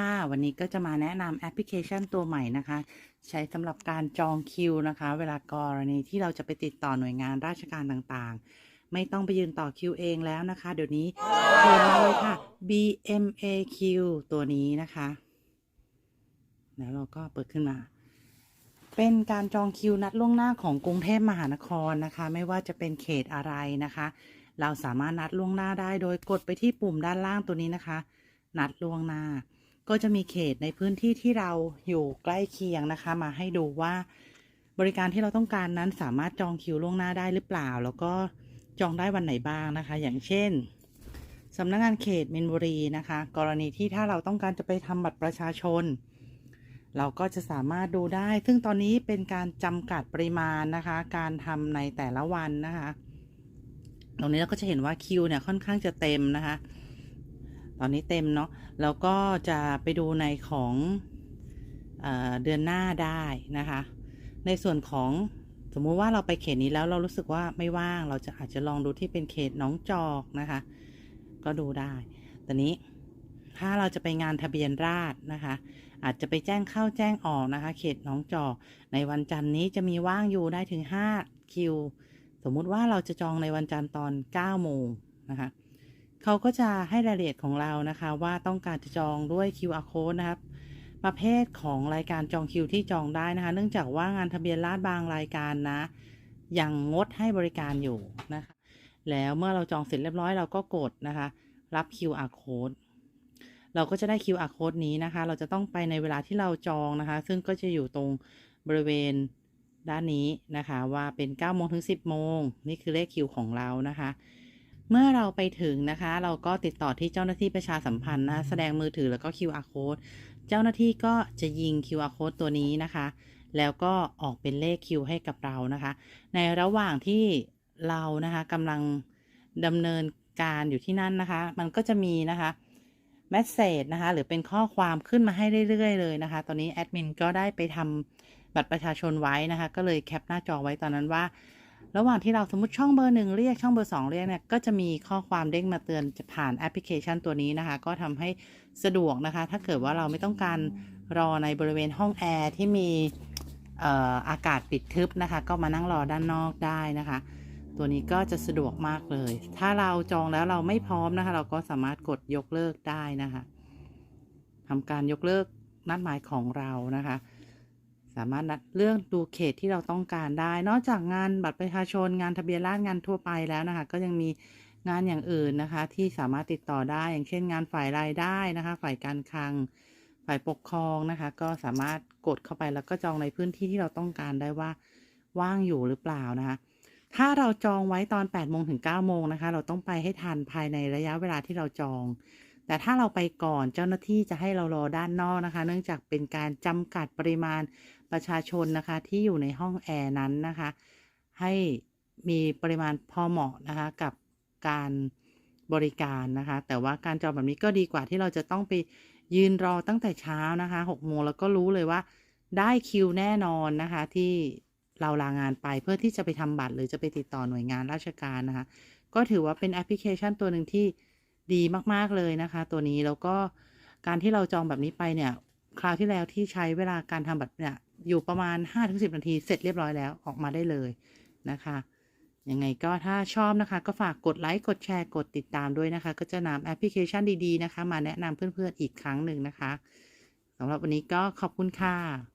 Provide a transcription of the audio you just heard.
ค่ะวันนี้ก็จะมาแนะนำแอปพลิเคชันตัวใหม่นะคะ ใช้สำหรับการจองคิวนะคะ เวลากรณีที่เราจะไปติดต่อหน่วยงานราชการต่างๆ ไม่ต้องไปยืนต่อคิวเองแล้วนะคะ เดี๋ยวนี้เขียนมาเลยค่ะ BMAQ ตัวนี้นะคะ แล้วเราก็เปิดขึ้นมา เป็นการจองคิวนัดล่วงหน้าของกรุงเทพมหานครนะคะ ไม่ว่าจะเป็นเขตอะไรนะคะ เราสามารถนัดล่วงหน้าได้โดยกดไปที่ปุ่มด้านล่างตัวนี้นะคะ นัดล่วงหน้า ก็จะมีเขตในพื้นที่ที่เราอยู่ใกล้เคียงนะคะ มาให้ดูว่าบริการที่เราต้องการนั้นสามารถจองคิวล่วงหน้าได้หรือเปล่า แล้วก็จองได้วันไหนบ้างนะคะ อย่างเช่นสำนักงานเขตมินบุรีนะคะ กรณีที่ถ้าเราต้องการจะไปทำบัตรประชาชน เราก็จะสามารถดูได้ ซึ่งตอนนี้เป็นการจำกัดปริมาณนะคะ การทำในแต่ละวันนะคะ ตรงนี้เราก็จะเห็นว่าคิวเนี่ยค่อนข้างจะเต็มนะคะ ตอนนี้เต็มเนาะแล้วก็จะไปดูในของเอเดือนหน้าได้นะคะ ในส่วนของสมมุติว่าเราไปเขตนี้แล้วเรารู้สึกว่าไม่ว่างเราจะอาจจะลองดูที่เป็นเขตน้องจอกนะคะ ก็ดูได้ตอนนี้ถ้าเราจะไปงานทะเบียนราษนะคะ อาจจะไปแจ้งเข้าแจ้งออกนะคะ เขตน้องจอก ในวันจันทร์นี้จะมีว่างอยู่ได้ถึง 5 คิว สมมุติว่าเราจะจองในวันจันทร์ตอน 9 โมงนะคะ เขาก็จะให้รายละเอียดของเรานะคะว่าต้องการจะจองด้วย QR code นะครับ ประเภทของรายการจองคิวที่จองได้นะคะ เนื่องจากว่างานทะเบียนราษฎรบางรายการนะ ยังงดให้บริการอยู่นะคะ แล้วเมื่อเราจองเสร็จเรียบร้อยเราก็กดนะคะ รับ QR code เราก็จะได้ QR code นี้นะคะ เราจะต้องไปในเวลาที่เราจองนะคะ ซึ่งก็จะอยู่ตรงบริเวณด้านนี้นะคะ ว่าเป็น9โมงถึง 10 โมง นี่คือเลขคิวของเรานะคะ เมื่อเราไปถึงนะคะ เราก็ติดต่อที่เจ้าหน้าที่ประชาสัมพันธ์นะแสดงมือถือแล้วก็ QR code เจ้าหน้าที่ก็จะยิง QR code ตัวนี้นะคะ แล้วก็ออกเป็นเลขคิวให้กับเรานะคะ ในระหว่างที่เรานะคะกำลังดำเนินการอยู่ที่นั่นนะคะ มันก็จะมีนะคะแมสเซจนะคะ หรือเป็นข้อความขึ้นมาให้เรื่อยๆเลยนะคะ ตอนนี้แอดมินก็ได้ไปทำบัตรประชาชนไว้นะคะ ก็เลยแคปหน้าจอไว้ตอนนั้นว่า ระหว่างที่เราสมมติช่องเบอร์หนึ่งเรียกช่องเบอร์สองเรียกเนี่ยก็จะมีข้อความเด้งมาเตือนจะผ่านแอปพลิเคชันตัวนี้นะคะ ก็ทำให้สะดวกนะคะ ถ้าเกิดว่าเราไม่ต้องการรอในบริเวณห้องแอร์ที่มีอากาศปิดทึบนะคะ ก็มานั่งรอด้านนอกได้นะคะ ตัวนี้ก็จะสะดวกมากเลย ถ้าเราจองแล้วเราไม่พร้อมนะคะ เราก็สามารถกดยกเลิกได้นะคะทำการยกเลิกนัดหมายของเรานะคะ สามารถนัดเลือกดูเขตที่เราต้องการได้ นอกจากงานบัตรประชาชนงานทะเบียนราษฎรงานทั่วไปแล้วนะคะ ก็ยังมีงานอย่างอื่นนะคะ ที่สามารถติดต่อได้ อย่างเช่น งานฝ่ายรายได้นะคะ ฝ่ายการคลัง ฝ่ายปกครองนะคะ ก็สามารถกดเข้าไปแล้วก็จองในพื้นที่ที่เราต้องการได้ว่าว่างอยู่หรือเปล่านะคะ ถ้าเราจองไว้ตอน8โมงถึง9โมงนะคะ เราต้องไปให้ทันภายในระยะเวลาที่เราจอง แต่ถ้าเราไปก่อนเจ้าหน้าที่จะให้เรารอด้านนอกนะคะ เนื่องจากเป็นการจำกัดปริมาณประชาชนนะคะ ที่อยู่ในห้องแอร์นั้นนะคะ ให้มีปริมาณพอเหมาะนะคะ กับการบริการนะคะ แต่ว่าการจองแบบนี้ก็ดีกว่าที่เราจะต้องไปยืนรอตั้งแต่เช้านะคะ6โมงแล้วก็รู้เลยว่าได้คิวแน่นอนนะคะ ที่เราลางานไปเพื่อที่จะไปทำบัตรหรือจะไปติดต่อหน่วยงานราชการนะคะ ก็ถือว่าเป็นแอปพลิเคชันตัวหนึ่งที่ ดีมากๆเลยนะคะ ตัวนี้แล้วก็การที่เราจองแบบนี้ไปเนี่ย คราวที่แล้วที่ใช้เวลาการทำบัตรเนี่ยอยู่ประมาณ 5-10 นาทีเสร็จเรียบร้อยแล้วออกมาได้เลยนะคะยังไงก็ถ้าชอบนะคะ ก็ฝากกดไลค์ กดแชร์ กดติดตามด้วยนะคะ ก็จะนำแอปพลิเคชันดี ๆ นะคะ มาแนะนำเพื่อน ๆ อีกครั้งหนึ่งนะคะสำหรับวันนี้ก็ขอบคุณค่ะ